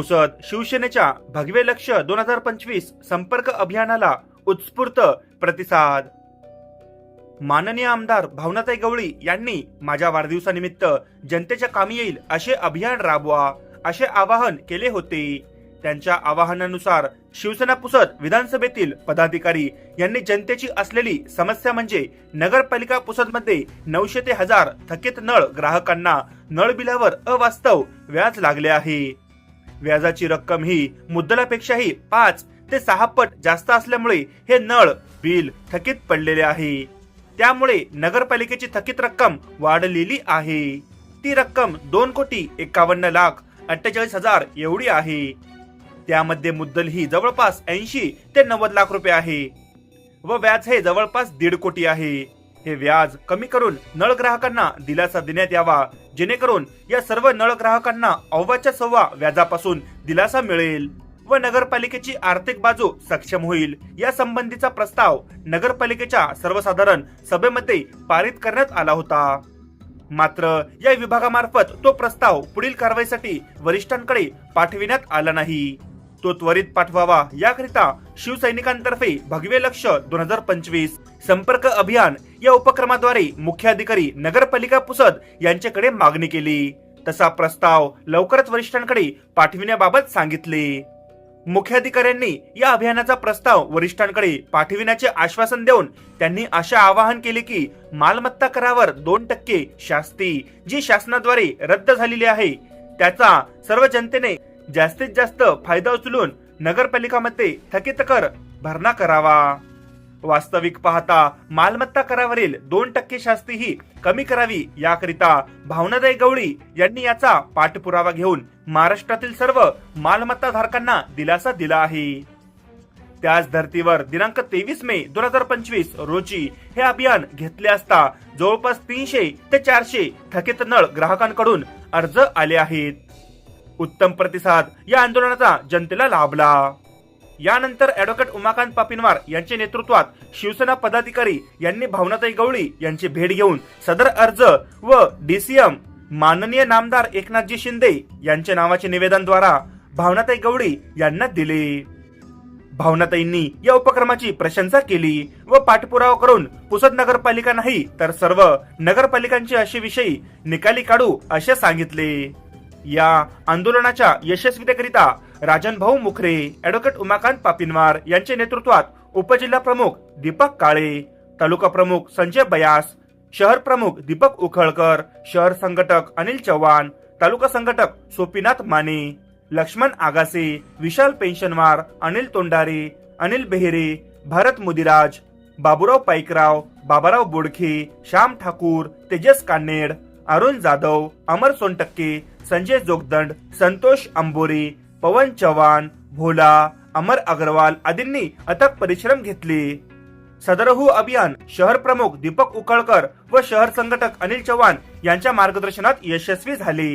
पुसद शिवसेनेच्या भगवे लक्ष दोन हजार पंचवीस संपर्क अभियानाला उत्स्फूर्त प्रतिसाद. माननीय आमदार भावनाताई गवळी यांनी माझ्या वाढदिवसानिमित्त जनतेच्या कामी येईल असे अभियान राबवा असे आवाहन केले होते. त्यांच्या आवाहनानुसार शिवसेना पुसद विधानसभेतील पदाधिकारी यांनी जनतेची असलेली समस्या म्हणजे नगरपालिका पुसदमध्ये नऊशे ते हजार थकीत नळ ग्राहकांना नळ बिलावर अवास्तव व्याज लागले आहे. व्याजाची रक्कम ही मुद्दलापेक्षाही पाच ते सहा पट जास्त असल्यामुळे हे नळ बिल थकीत पडलेले आहे. त्यामुळे नगरपालिकेची थकीत रक्कम वाढलेली आहे. ती रक्कम दोन कोटी एकावन्न लाख अठ्ठेचाळीस हजार एवढी आहे. त्यामध्ये मुद्दल ही जवळपास ऐंशी ते नव्वद लाख रुपये आहे व व्याज हे जवळपास दीड कोटी आहे. हे व्याज कमी करून नळ ग्राहकांना दिलासा देण्यात यावा. जेणेकरून या सर्व नळ ग्राहकांना अव्वाच्या सव्वा व्याजापासून दिलासा मिळेल व नगरपालिकेची आर्थिक बाजू सक्षम होईल. या संबंधीचा प्रस्ताव नगरपालिकेच्या सर्वसाधारण सभेमध्ये पारित करण्यात आला होता. मात्र या विभागामार्फत तो प्रस्ताव पुढील कारवाईसाठी वरिष्ठांकडे पाठविण्यात आला नाही. तो त्वरित पाठवावा. याकरिता शिवसैनिकांतर्फे भगवे लक्ष दोन हजार पंचवीस. संपर्क अभियान या उपक्रमाद्वारे मुख्याधिकारी नगरपालिका पुसद यांच्याकडे मागणी केली. तसा प्रस्ताव लवकरच वरिष्ठांकडे पाठविण्याबाबत सांगितले. मुख्याधिकाऱ्यांनी या अभियानाचा प्रस्ताव वरिष्ठांकडे पाठविण्याचे आश्वासन देऊन त्यांनी असे आवाहन केले की मालमत्ता करावर दोन टक्के शास्ती जी शासनाद्वारे रद्द झालेली आहे त्याचा सर्व जनतेने जास्तीत जास्त फायदा उचलून नगरपालिकामध्ये थकीत कर भरणा करावा. वास्तविक पाहता मालमत्ता करावरील दोन टक्के शास्ती ही कमी करावी याकरिता भावनादाई गवळी यांनी याचा पाठपुरावा घेऊन महाराष्ट्रातील सर्व मालमत्ता धारकांना दिलासा दिला आहे. त्याच धर्तीवर दिनांक तेवीस मे दोन हजार पंचवीस रोजी हे अभियान घेतले असता जवळपास तीनशे ते चारशे थकीत नळ ग्राहकांकडून अर्ज आले आहेत. उत्तम प्रतिसाद या आंदोलनाचा जनतेला लाभला. यानंतर ऍडव्होकेट उमाकांत पापिनवार यांच्या नेतृत्वात शिवसेना पदाधिकारी यांनी भावनाताई गवळी यांची भेट घेऊन सदर अर्ज व डीसीएम माननीय नामदार एकनाथजी शिंदे यांच्या नावाचे निवेदनद्वारा भावनाताई गवळी यांना दिले. भावनाताईंनी या उपक्रमाची प्रशंसा केली व पाठपुरावा करून पुसद नगरपालिका नाही तर सर्व नगरपालिकांचे असे विषयी निकाली काढू असे सांगितले. या आंदोलनाच्या यशस्वीतेकरिता राजन भाऊ मुखरे ऍडव्होकेट उमाकांत पापिनवार यांच्या नेतृत्वात उपजिल्हा प्रमुख दीपक काळे तालुका प्रमुख संजय बयास शहर प्रमुख दीपक उखळकर शहर संघटक अनिल चव्हाण तालुका संघटक सोपीनाथ माने लक्ष्मण आगासे विशाल पेन्शनवार अनिल तोंडारे अनिल बेहेरे भारत मुदिराज बाबुराव पाईकराव बाबाराव बोडखे श्याम ठाकूर तेजस कान्नेड अरुण जाधव अमर सोनटक्के संजय जोगदंड संतोष अंबोरे पवन चव्हाण भोला अमर अग्रवाल आदींनी अथक परिश्रम घेतले. सदरहू अभियान शहर प्रमुख दीपक उकळकर व शहर संघटक अनिल चव्हाण यांच्या मार्गदर्शनात यशस्वी झाले.